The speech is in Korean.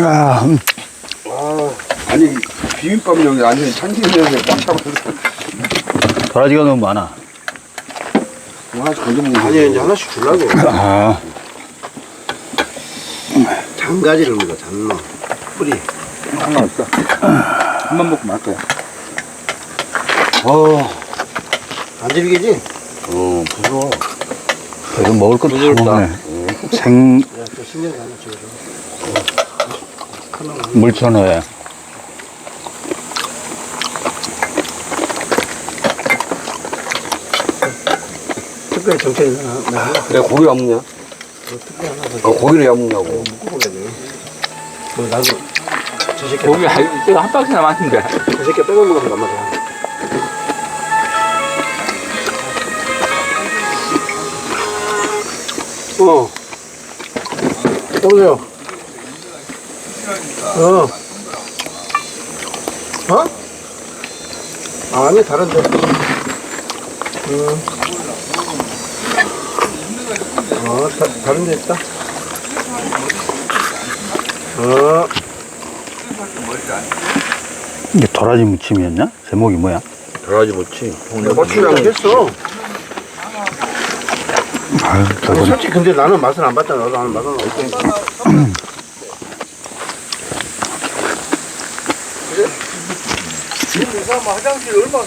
아, 음. 아, 아니 비빔밥 여기 완전히 참기름에 꽉 차면서 도라지가 너무 많아. 하나씩 건져 먹는 아니 이제 하나씩 주려고 아, 장가지를 먹어 장로 뿌리 상관없어. 한번 먹고 말 거야. 어, 안 질기지? 어, 부러워. 그래도 먹을 것도 다 부드럽다. 먹네. 생 야또 신경 하나 찍어줘 물천어에. 특별히 정체는 나왜 고기 안 먹냐? 특별히 하나 더 어, 고기를 안 먹냐고. 먹어보겠네 뭐 나도 저 새끼 고기 한, 이거 한 박스 남았는데. 저 새끼 빼고 먹으면 안 맞아 어 여보세요 어 어? 아니 다른데 음. 어 다, 다른 데 있다 어 이게 도라지 무침이었냐? 제목이 뭐야? 도라지 못지. 고추장 했어 아유, 저건 솔직히 근데 나는 맛을 안 봤잖아 나도 나는 맛은 없으니까 지금 이 사람 화장실 얼마나